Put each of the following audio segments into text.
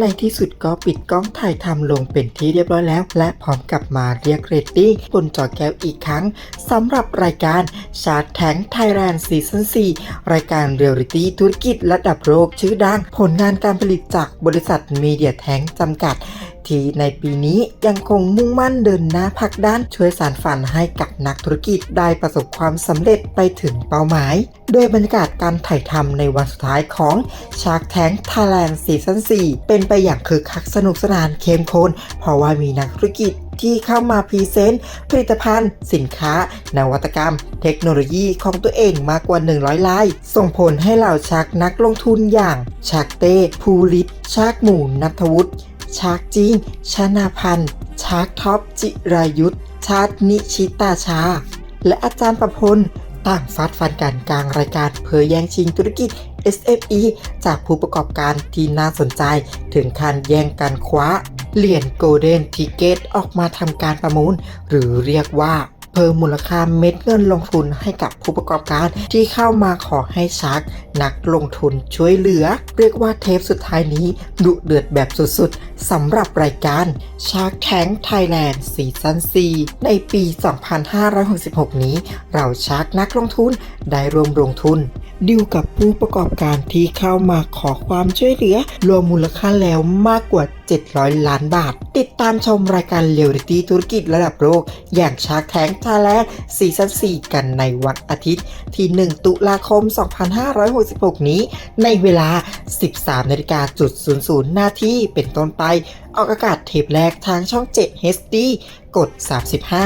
ในที่สุดก็ปิดกล้องถ่ายทำลงเป็นที่เรียบร้อยแล้ว และพร้อมกลับมาเรียกเรตติ้งบนจอแก้วอีกครั้งสำหรับรายการชาร์ตแทงไทยแลนด์ซีซั่น4รายการเรียลลิตี้ธุรกิจระดับโลกชื่อดัง ผลงานการผลิตจากบริษัทมีเดียแทงจำกัด ที่ในปีนี้ยังคงมุ่งมั่นเดินหน้าผลักด้านช่วยสารฝันให้กับนักธุรกิจได้ประสบความสำเร็จไปถึงเป้าหมาย โดยบรรยากาศการถ่ายทำในวันสุดท้ายของ Shark Tank Thailand Season 4เป็นไปอย่างคึกคักสนุกสนานเข้มข้นเพราะว่ามีนักธุรกิจที่เข้ามาพรีเซนต์ผลิตภัณฑ์ สินค้า นวัตกรรม เทคโนโลยีของตัวเองมากกว่า 100 ลาย ส่งผลให้เหล่าชักนักลงทุนอย่างชักเต้ภูริศชักหมู่นัทวุฒิ ชาร์กจิงชนาพันธ์ชาร์กท็อปจิรายุทธชาตินิชิตาชา และอาจารย์ประพลต่างฟาดฟันกันกลางรายการเพื่อแย่งชิงธุรกิจ SFE จากผู้ประกอบการที่น่าสนใจ ถึงขั้นแย่งกันคว้า เหรียญโกลเด้นทิเกตออกมาทำการประมูล หรือเรียกว่าเพิ่มมูลค่าเม็ดเงินลงทุนให้กับผู้ประกอบการที่เข้ามาขอให้ชาร์ก นักลงทุนช่วยเหลือ เรียกว่าเทปสุดท้ายนี้ดุเดือดแบบสุดๆสำหรับรายการ Shark Tank Thailand ซีซั่น4ในปี 2566 นี้ เราชาร์กนักลงทุนได้รวมลงทุนดิวกับผู้ประกอบการที่เข้ามาขอความช่วยเหลือ รวมมูลค่าแล้วมากกว่า 700 ล้านบาท ติดตามชมรายการเรียลลิตี้ธุรกิจระดับโลก อย่างชาร์กแทงไทยแลนด์ซีซั่น4กันในวันอาทิตย์ที่ 1 ตุลาคม 2566นี้ ในเวลา 13นาฬิกาจุด00นาทีเป็นต้นไป ออกอากาศเทปแรกทางช่อง 7 HD กด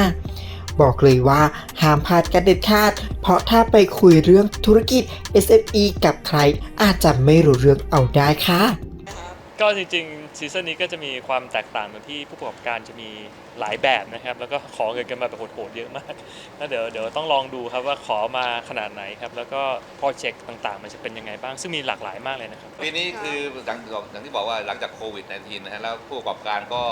35 บอกเลยว่าห้ามพลาดกันเด็ดขาด เพราะถ้าไปคุยเรื่องธุรกิจ SME กับใครอาจจะไม่รู้เรื่องเอาได้ค่ะ ก็จริงๆ ซีซั่นนี้ก็จะมีความแตกต่างตรงที่ผู้ประกอบการจะมีหลายแบบนะครับ แล้วก็ขอเงินกันมาแบบโหดๆเยอะมากแล้วเดี๋ยวเดี๋ยวต้องลองดูครับว่าขอมาขนาดไหนครับ แล้วก็โปรเจกต์ต่างๆ มันจะเป็นยังไงบ้าง ซึ่งมีหลากหลายมากเลยนะครับ ปีนี้คืออย่างอย่างที่บอกว่าหลังจากโควิด -19 นะฮะแล้วผู้ประกอบการก็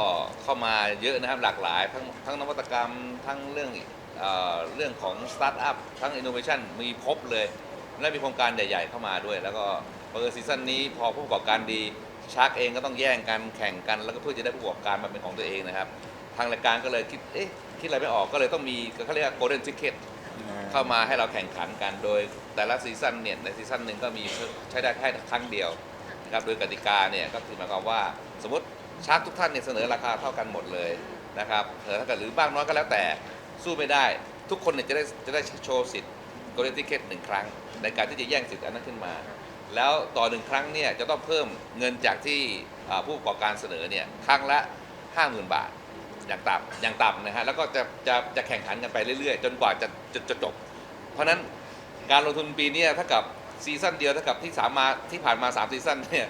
เข้ามาเยอะนะครับหลากหลาย ทั้งทั้งนวัตกรรมทั้งเรื่องเอ่อเรื่องของสตาร์ทอัพทั้งอินโนเวชันมีครบเลย และมีโครงการใหญ่ ๆ เข้ามาด้วย แล้วก็เปิดซีซั่นนี้พอผู้ประกอบการดี ชาร์กเองก็ต้องแย่งกันแข่งกันแล้วก็เพื่อจะได้ผู้ประกอบการมาเป็นของตัวเองนะครับ ทางรายการก็เลยคิดเอ๊ะคิดอะไรไม่ออกก็เลยต้องมีเขาเรียกว่า golden ticket เข้ามาให้เราแข่งขันกันโดยแต่ละซีซั่นเนี่ยในซีซั่นหนึ่งก็มีใช้ได้แค่ครั้งเดียวนะครับโดยกติกาเนี่ยก็คือหมายความว่าสมมติชาร์กทุกท่านเนี่ยเสนอราคาเท่ากันหมดเลยนะครับเออถ้าเกิดหรือบ้างน้อยก็แล้วแต่สู้ไม่ได้ ทุกคนเนี่ยจะได้จะได้โชว์สิทธิ์โกลเด้นทิเก็ตหนึ่งครั้ง ในการที่จะแย่งสิทธิ์อันนั้นขึ้นมา แล้วต่อหนึ่งครั้งเนี่ยจะต้องเพิ่มเงินจากที่ผู้ประกอบการเสนอเนี่ยครั้งละ 50,000 บาท อย่างต่ำอย่างต่ำนะฮะแล้วก็จะจะจะแข่งขันกันไปเรื่อยๆ จนกว่าจะจะจะจบ เพราะนั้นการลงทุนปีนี้ถ้ากับซีซั่นเดียวเท่ากับที่สามมาที่ผ่านมา3ซีซั่นเนี่ย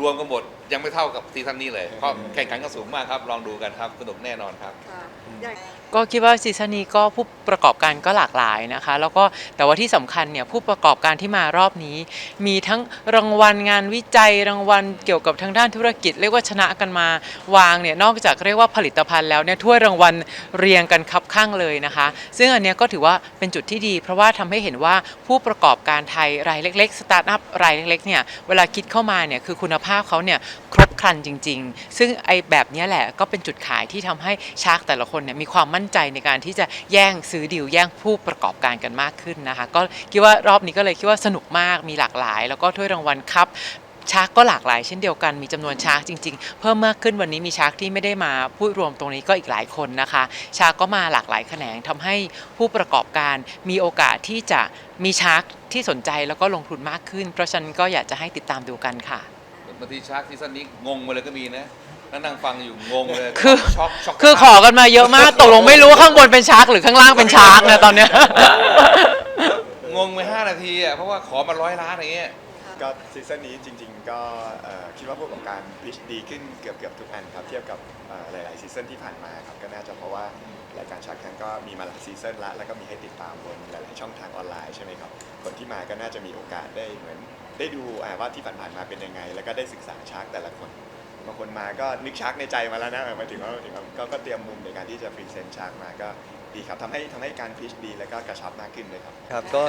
รวมกันหมดยังไม่เท่ากับซีซั่นนี้เลยเพราะแข่งขันกันสูงมากครับ ลองดูกันครับสนุกแน่นอนครับ ค่ะอย่างก็คิดว่าซีซั่นนี้ก็ผู้ประกอบการก็หลากหลายนะคะ แล้วก็แต่ว่าที่สำคัญเนี่ยผู้ประกอบการที่มารอบนี้ มีทั้งรางวัลงานวิจัยรางวัลเกี่ยวกับทางด้านธุรกิจ เรียกว่าชนะกันมาวางเนี่ยนอกจากเรียกว่าผลิตภัณฑ์แล้วเนี่ยถ้วยรางวัลเรียงกันคับข้างเลยนะคะ ซึ่งอันเนี้ยก็ถือว่าเป็นจุดที่ดี เพราะว่าทำให้เห็นว่าผู้ประกอบการไทยรายเล็กๆสตาร์ทอัพรายเล็กๆเนี่ยเวลาคิดเข้ามาเนี่ยคือคุณภาพเขาเนี่ยครบครันจริง ๆ ซึ่งไอ้แบบนี้แหละก็เป็นจุดขายที่ทำให้ชาร์กแต่ละคนเนี่ยมีความมั่นใจในการที่จะแย่งซื้อดีลแย่งผู้ประกอบการกันมากขึ้นนะคะ ก็คิดว่ารอบนี้ก็เลยคิดว่าสนุกมากมีหลากหลาย แล้วก็ถ้วยรางวัลครับชาร์กก็หลากหลายเช่นเดียวกันมีจำนวนชาร์กจริง ๆ เพิ่มมากขึ้นวันนี้มีชาร์กที่ไม่ได้มาพูดรวมตรงนี้ก็อีกหลายคนนะคะ ชาร์กก็มาหลากหลายแขนงทำให้ผู้ประกอบการมีโอกาสที่จะมีชาร์กที่สนใจแล้วก็ลงทุนมากขึ้น เพราะฉะนั้นก็อยากจะให้ติดตามดูกันค่ะ บางทีชาร์กซีซั่นนี้งงไปเลยก็มีนะแล้วนั่งฟังอยู่งงเลยคือ ช็อกช็อกคือขอกันมาเยอะมากตกลงไม่รู้ว่าข้างบนเป็นชาร์กหรือข้างล่างเป็นชาร์กนะตอนเนี้ย งงไปห้านาทีอะเพราะว่าขอมาร้อยล้านอย่างเงี้ย ก็ซีซั่นนี้จริง ๆ ก็เอ่อคิดว่าผู้ประกอบการพิชดีขึ้นเกือบเกือบทุกอันครับ เทียบกับเอ่อหลาย ๆ ซีซั่นที่ผ่านมาครับ ก็น่าจะเพราะว่ารายการชักแทงก็มีมาหลายซีซั่นละ แล้วก็มีให้ติดตามบนหลาย ๆ ช่องทางออนไลน์ใช่ไหมครับ คนที่มาก็น่าจะมีโอกาสได้เหมือน ได้ดูอ่าว่าที่ผ่านๆมาเป็นยังไง แล้วก็ได้ศึกษาชาร์กแต่ละคนบางคนมาก็นึกชาร์กในใจมาแล้วนะหมายถึงว่าหมายถึงว่าก็ก็เตรียมมุมในการที่จะพรีเซนต์ชาร์กมาก็ดีครับทำให้ทำให้การพิชดีแล้วก็กระชับมากขึ้นเลยครับ ครับก็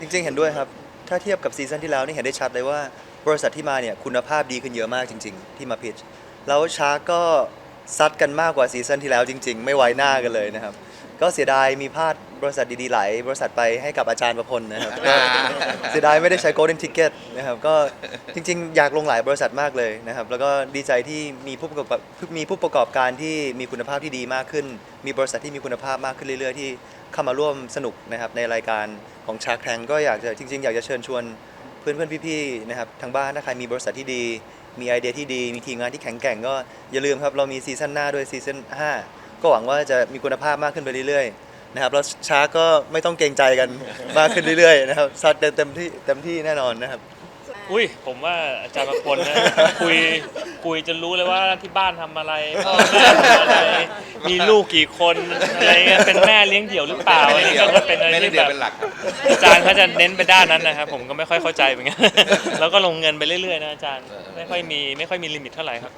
จริงๆเห็นด้วยครับ ถ้าเทียบกับซีซั่นที่แล้วนี่เห็นได้ชัดเลยว่าบริษัทที่มาเนี่ยคุณภาพดีขึ้นเยอะมากจริง ๆ ที่มาพิชแล้วชาร์กก็ซัดกันมากกว่าซีซั่นที่แล้วจริง ๆ ไม่ไว้หน้ากันเลยนะครับ ก็เสียดายมีพลาดบริษัทดีๆหลายบริษัทไปให้กับอาจารย์ประพลนะครับก็เสียดายไม่ได้ใช้ golden ticket นะครับก็จริงๆ อยากลงหลายบริษัทมากเลยนะครับ แล้วก็ดีใจที่มีผู้ประกอบมีผู้ประกอบการที่มีคุณภาพที่ดีมากขึ้น มีบริษัทที่มีคุณภาพมากขึ้นเรื่อยๆ ที่เข้ามาร่วมสนุกนะครับในรายการของ Shark Tank ก็อยากจะจริง ๆ อยากจะเชิญชวนเพื่อนๆพี่ๆนะครับทางบ้านถ้าใครมีบริษัทที่ดี มีไอเดียที่ดี มีทีมงานที่แข็งแกร่งก็อย่าลืมครับเรามีซีซั่นหน้าด้วยซีซั่น5 ก็หวังว่าจะมีคุณภาพมากขึ้นไปเรื่อยๆนะครับแล้วช้าก็ไม่ต้องเกรงใจกันมากขึ้นเรื่อยๆนะครับซัดเต็มเต็มที่เต็มที่แน่นอนนะครับอุ้ยผมว่าอาจารย์ประพลนะ คุยคุยจนรู้เลยว่าที่บ้านทำอะไรพ่อแม่ทำอะไรมีลูกกี่คนอะไรเงี้ยเป็นแม่เลี้ยงเดี่ยวหรือเปล่าอันนี้ก็จะเป็นอะไรไม่ได้ที่เดียแบวบเป็นหลักครับอาจารย์เขาจะเน้นไปด้านนั้นนะครับผมก็ไม่ค่อยเข้าใจเหมือนกันแล้วก็ลงเงินไปเรื่อยๆนะอาจารย์ไม่ค่อยมีไม่ค่อยมีลิมิตเท่าไหร่ครับ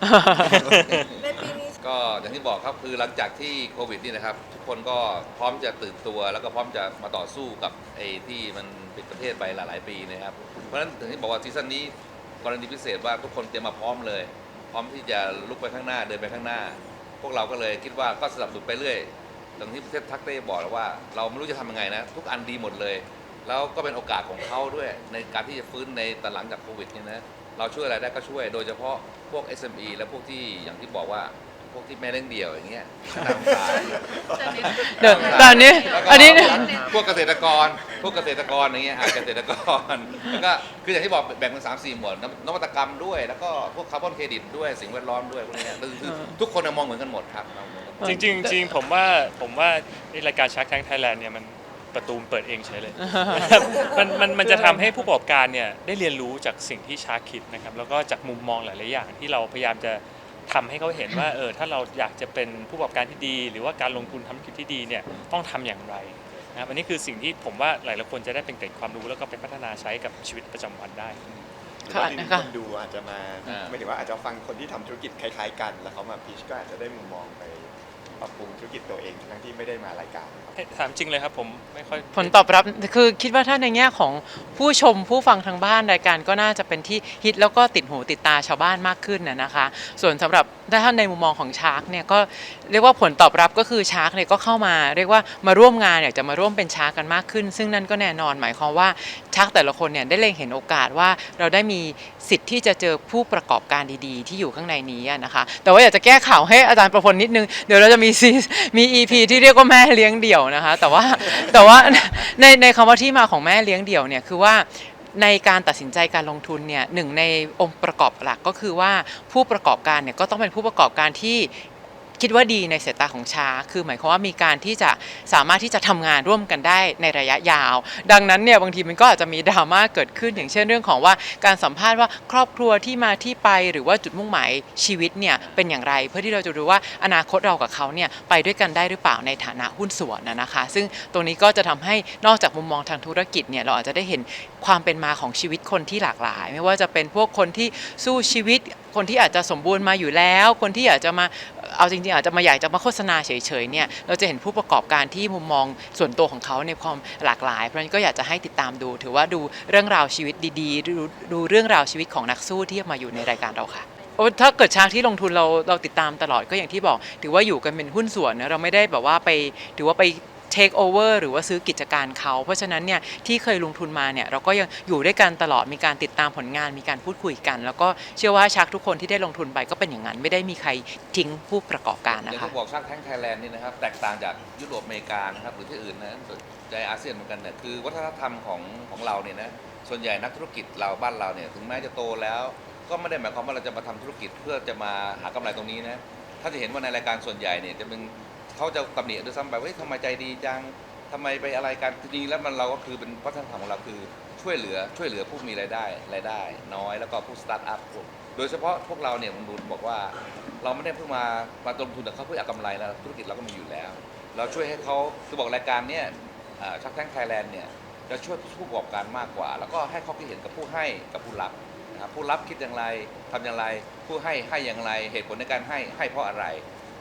ก็อย่างที่บอกครับคือหลังจากที่โควิดนี่นะครับ ทุกคนก็พร้อมจะตื่นตัว แล้วก็พร้อมจะมาต่อสู้กับไอ้ที่มันปิดประเทศไปหลาย ๆ ปีนะครับ เพราะฉะนั้นถึงที่บอกว่าซีซั่นนี้กรณีพิเศษว่าทุกคนเตรียมมาพร้อมเลย พร้อมที่จะลุกไปข้างหน้าเดินไปข้างหน้า พวกเราก็เลยคิดว่าก็สนับสนุนไปเรื่อยอย่างที่ประเทศทักเต้บอกแล้วว่า เราไม่รู้จะทำยังไงนะ ทุกอันดีหมดเลย แล้วก็เป็นโอกาสของเขาด้วย ในการที่จะฟื้นในตอนหลังจากโควิดเนี่ยนะเราช่วยอะไรได้ก็ช่วย โดยเฉพาะพวก SME และพวกที่อย่างที่บอกว่า พวกที่แม่เลี้ยงเดี่ยวอย่างเงี้ยน่าสงสารเดี๋ยวตอนนี้ แล้วก็อันนี้พวกเกษตรกร พวกเกษตรกรอย่างเงี้ยอะเกษตรกร แล้วก็คืออย่างที่บอกแบ่งเป็นสามสี่หมวดนนวัตกรรมด้วย แล้วก็พวกคาร์บอนเครดิตด้วยสิ่งแวดล้อมด้วยพวกเนี้ยคือคือทุกคนมองเหมือนกันหมดครับมองเหมือนกันหมดจริงๆจริงๆผมว่าผมว่าในรายการ Shark Tank Thailand เนี่ยมันประตูมเปิดเองเฉยเลย มันมันมันจะทำให้ผู้ประกอบการเนี่ยได้เรียนรู้จากสิ่งที่ชาร์กคิดนะครับแล้วก็จากมุมมองหลาย ๆ อย่างที่เราพยายามจะ ทำให้เขาเห็นว่าเออถ้าเราอยากจะเป็นผู้ประกอบการที่ดี หรือว่าการลงทุนทำธุรกิจที่ดีเนี่ยต้องทำอย่างไรนะครับอันนี้คือสิ่งที่ผมว่าหลายๆคนจะได้เป็นเกร็ดความรู้แล้วก็ไปพัฒนาใช้กับชีวิตประจำวันได้หรือว่าค่ะที่ค่ะคนดูอาจจะมาอ่าไม่ถึงว่าอาจจะฟังคนที่ทำธุรกิจคล้าย ๆ กัน แล้วเขามาพิชก็อาจจะได้มุมมองไป ปรับปรุงธุรกิจตัวเองทั้งที่ไม่ได้มารายการครับถามจริงเลยครับผมไม่ค่อยผลตอบรับคือคิดว่าถ้าในแง่ของผู้ชมผู้ฟังทางบ้านรายการก็น่าจะเป็นที่ฮิตแล้วก็ติดหูติดตาชาวบ้านมากขึ้นนะนะคะ ส่วนสำหรับ ถ้าในมุมมองของชาร์กเนี่ยก็เรียกว่าผลตอบรับก็คือชาร์กเนี่ยก็เข้ามา เรียกว่ามาร่วมงานอยากจะมาร่วมเป็นชาร์กกันมากขึ้น ซึ่งนั่นก็แน่นอนหมายความว่าชาร์กแต่ละคนเนี่ยได้เล็งเห็นโอกาสว่าเราได้มีสิทธิ์ที่จะเจอผู้ประกอบการดีๆ ที่อยู่ข้างในนี้นะคะแต่ว่าอยากจะแก้ข่าวให้อาจารย์ประพลนิดนึงเดี๋ยวเราจะมีซีมี EP ที่เรียกว่าแม่เลี้ยงเดี่ยวนะคะ แต่ว่าแต่ว่าในในคำว่าที่มาของแม่เลี้ยงเดี่ยวเนี่ยคือว่า ในการตัดสินใจการลงทุนเนี่ยหนึ่งในองค์ประกอบหลักก็คือว่าผู้ประกอบการเนี่ยก็ต้องเป็นผู้ประกอบการที่ คิดว่าดีในสายตาของชาคือหมายความว่ามีการที่จะสามารถที่จะทำงานร่วมกันได้ในระยะยาว ดังนั้นเนี่ยบางทีมันก็อาจจะมีดราม่าเกิดขึ้นอย่างเช่นเรื่องของว่าการสัมภาษณ์ว่าครอบครัวที่มาที่ไปหรือว่าจุดมุ่งหมายชีวิตเนี่ยเป็นอย่างไร เพื่อที่เราจะรู้ว่าอนาคตเรากับเขาเนี่ยไปด้วยกันได้หรือเปล่าในฐานะหุ้นส่วนนะนะคะ ซึ่งตรงนี้ก็จะทำให้นอกจากมุมมองทางธุรกิจเนี่ยเราอาจจะได้เห็นความเป็นมาของชีวิตคนที่หลากหลาย ไม่ว่าจะเป็นพวกคนที่สู้ชีวิต คนที่อาจจะสมบูรณ์มาอยู่แล้ว คนที่อยากจะมาเอาจริงๆอาจจะมาอยากจะมาโฆษณาเฉยๆเนี่ยเราจะเห็นผู้ประกอบการที่มุมมองส่วนตัวของเขาในความหลากหลาย เพราะฉะนั้นก็อยากจะให้ติดตามดู ถือว่าดูเรื่องราวชีวิตดีๆ ดูดูเรื่องราวชีวิตของนักสู้ที่มาอยู่ในรายการเราค่ะโอ้ถ้าเกิดชากที่ลงทุนเราเราติดตามตลอดก็อย่างที่บอก ถือว่าอยู่กันเป็นหุ้นส่วนนะเราไม่ได้แบบว่าไปถือว่าไป take over หรือว่าซื้อกิจการเขา เพราะฉะนั้นเนี่ยที่เคยลงทุนมาเนี่ยเราก็ยังอยู่ด้วยกันตลอดมีการติดตามผลงานมีการพูดคุยกัน แล้วก็เชื่อว่าชักทุกคนที่ได้ลงทุนไปก็เป็นอย่างนั้น ไม่ได้มีใครทิ้งผู้ประกอบการนะย่างคะที่บอกชาติแท้งไทยแลนด์นี่นะครับแตกต่างจากยุโรปอเมริกานะครับหรือที่อื่นนะในอาเซียนเหมือนกันเนี่ยคือวัฒนธรรมของของเราเนี่ยนะส่วนใหญ่นักธุรกิจเราบ้านเราเนี่ยถึงแม้จะโตแล้วก็ไม่ได้หมายความว่าเราจะมาทำธุรกิจเพื่อจะมาหากำไรตรงนี้นะ ถ้าจะเห็นว่าในรายการส่วนใหญ่เนี่ยจะเป็น เขาจะตำหนิด้วยซ้ำไปว่าเฮ้ยทำไมใจดีจังทำไมไปอะไรกันจริงๆแล้วมันเราก็คือเป็นวัฒนธรรมของเราคือช่วยเหลือช่วยเหลือผู้มีรายได้รายได้ น้อยแล้วก็ผู้สตาร์ทอัพโดยเฉพาะพวกเราเนี่ยผมดูบอกว่า เราไม่ได้เพิ่งมามาลงทุนกับเขาเพื่อเอากำไรนะธุรกิจเราก็มีอยู่แล้ว เราช่วยให้เขาคือบอกรายการเนี้ยชักแท้งไทยแลนด์เนี่ยจะช่วยผู้ประกอบการมากกว่า แล้วก็ให้เขาคิดเห็นกับผู้ให้กับผู้รับนะครับผู้รับคิดอย่างไรทำอย่างไร ผู้ให้ให้อย่างไร เหตุผลในการให้ให้เพราะอะไร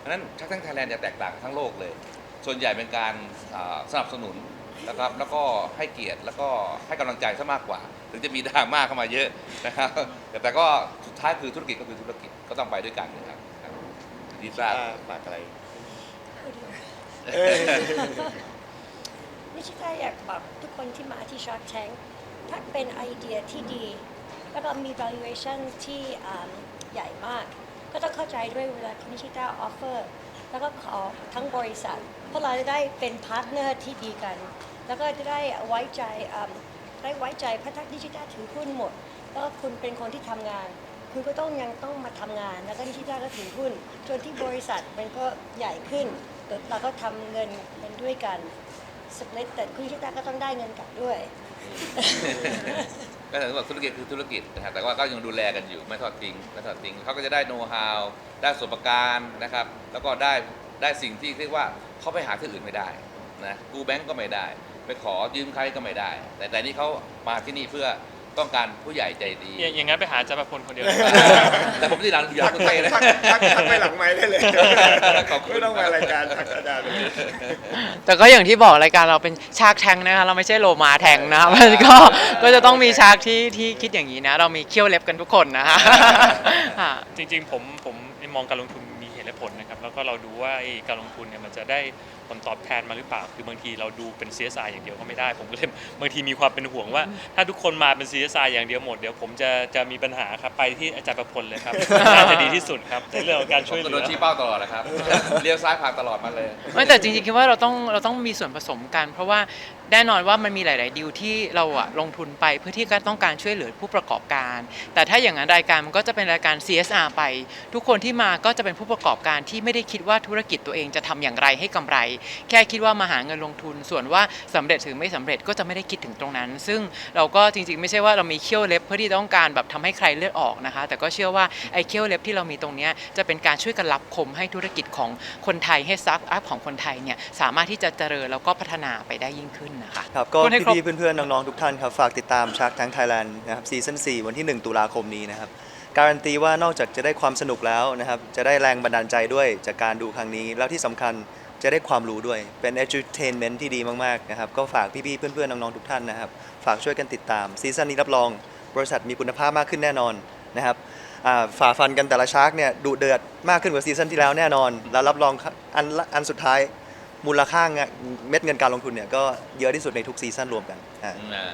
เพราะฉะนั้นชักแท้งไทยแลนด์จะแตกต่างทั้งโลกเลย ส่วนใหญ่เป็นการอ่าสนับสนุนนะครับแล้วก็ให้เกียรติแล้วก็ให้กำลังใจซะมากกว่า ถึงจะมีดราม่าเข้ามาเยอะนะครับแต่แต่ก็สุดท้ายคือธุรกิจก็คือธุรกิจก็ต้องไปด้วยกันนะครับครับดีซ่าฝากอะไรนิชิตาอยากบอกทุกคนที่มาที่ Shark Tank ถ้าเป็นไอเดียที่ดี แล้วก็มี valuation ที่อ่าใหญ่มาก ก็ต้องเข้าใจด้วยเวลาที่นิชิตา offer แล้วก็ขอทั้งบริษัท เพราะเราจะได้เป็นพาร์ทเนอร์ที่ดีกัน แล้วก็จะได้ไว้ใจได้ไว้ใจเพราะถ้านิชิตาถือหุ้นหมด แล้วก็คุณเป็นคนที่ทำงาน คุณก็ต้องยังต้องมาทำงาน แล้วก็นิชิตาก็ถือหุ้นจนที่บริษัทมันก็ใหญ่ขึ้นเราก็ทำเงินเป็นด้วยกันสเปลิตแต่คุณชิตาก็ต้องได้เงินกลับด้วย ก็ถือว่าธุรกิจคือธุรกิจนะฮะแต่ว่าก็ยังดูแลกันอยู่ไม่ทอดทิ้งไม่ทอดทิ้งเขาก็จะได้โน้ตฮาวได้ประสบการณ์นะครับ แล้วก็ได้ได้สิ่งที่เรียกว่าเขาไปหาที่อื่นไม่ได้นะกูแบงก์ก็ไม่ได้ ไปขอยืมใครก็ไม่ได้ แต่แต่นี้เขามาที่นี่เพื่อ ต้องการผู้ใหญ่ใจดี อย่างอย่างนั้นไปหาอาจารย์ประพลคนเดียวแต่ผมที่หลังอยู่ยังไม่ได้เลยทักทักทักไปหลังไม้ได้เลยขอบคุณ ไม่ต้องมารายการทักอาจารย์เลย แต่ก็อย่างที่บอกรายการเราเป็นชาร์กแทงนะคะเราไม่ใช่โลมาแทงนะมันก็ก็จะต้องมีชาร์กที่ที่คิดอย่างนี้นะ เรามีเขี้ยวเล็บกันทุกคนนะคะค่ะจริงๆ ผมผมมองการลงทุนมีเหตุและผลนะครับ แล้วก็เราดูว่าไอ้การลงทุนเนี่ยมันจะได้ผ ลตอบแทนมาหรือเปล่า คือบางทีเราดูเป็น CSI อย่างเดียวก็ไม่ได้ ผมก็เลยบางทีมีความเป็นห่วงว่า ถ้าทุกคนมาเป็น CSI อย่างเดียวหมด เดี๋ยวผมจะจะมีปัญหาครับไปที่อาจารย์ประพลเลยครับ น่าจะดีที่สุดครับในเรื่องของการผช่วมยเหก็ลืโดอนชี้เป้าตลอดนะครับ เลี้ยวซ้ายผ่านตลอดมาเลย ไม่แต่จริงๆคิดว่าเราต้องเราต้องมีส่วนผสมกัน เพราะว่า แน่นอนว่ามันมีหลาย ๆ ดีลที่เราอะลงทุนไปเพื่อที่ก็ต้องการช่วยเหลือผู้ประกอบการ แต่ถ้าอย่างนั้นรายการมันก็จะเป็นรายการ CSR ไป ทุกคนที่มาก็จะเป็นผู้ประกอบการที่ไม่ได้คิดว่าธุรกิจตัวเองจะทำอย่างไรให้กำไร แค่คิดว่ามาหาเงินลงทุน ส่วนว่าสำเร็จหรือไม่สำเร็จก็จะไม่ได้คิดถึงตรงนั้น ซึ่งเราก็จริง ๆ ไม่ใช่ว่าเรามีเขี้ยวเล็บเพื่อที่ต้องการแบบทำให้ใครเลือดออกนะคะ แต่ก็เชื่อว่าไอ้เขี้ยวเล็บที่เรามีตรงนี้จะเป็นการช่วยกันรับคมให้ธุรกิจของคนไทยให้ซักอัพของคนไทยเนี่ยสามารถที่จะเจริญแล้วก็พัฒนาไปได้ยิ่งขึ้นนะคะ ครับก็พูดให้ครบ พี่ๆเพื่อนๆน้องๆทุกท่านครับฝากติดตามชาร์กทั้งไทยแลนด์นะครับซีซั่น4วันที่ 1 ตุลาคมนี้นะครับการันตีว่านอกจากจะได้ความสนุกแล้วนะครับจะได้แรงบันดาลใจด้วยจากการดูครั้งนี้ แล้วที่สำคัญจะได้ความรู้ด้วยเป็น edutainment ที่ดีมากๆนะครับก็ฝากพี่ๆเพื่อนๆน้องๆทุกท่านนะครับฝากช่วยกันติดตามซีซั่นนี้รับรอง บริษัทมีคุณภาพมากขึ้นแน่นอนนะครับอ่าฝ่าฟันกันแต่ละชาร์กเนี่ยดุเดือดมากขึ้นกว่าซีซั่นที่แล้วแน่นอนแล้วรับรองอันละอันสุดท้าย มูลค่าเงินเม็ดเงินการลงทุนเนี่ยก็เยอะที่สุดในทุกซีซั่นรวมกันอ่า อ่า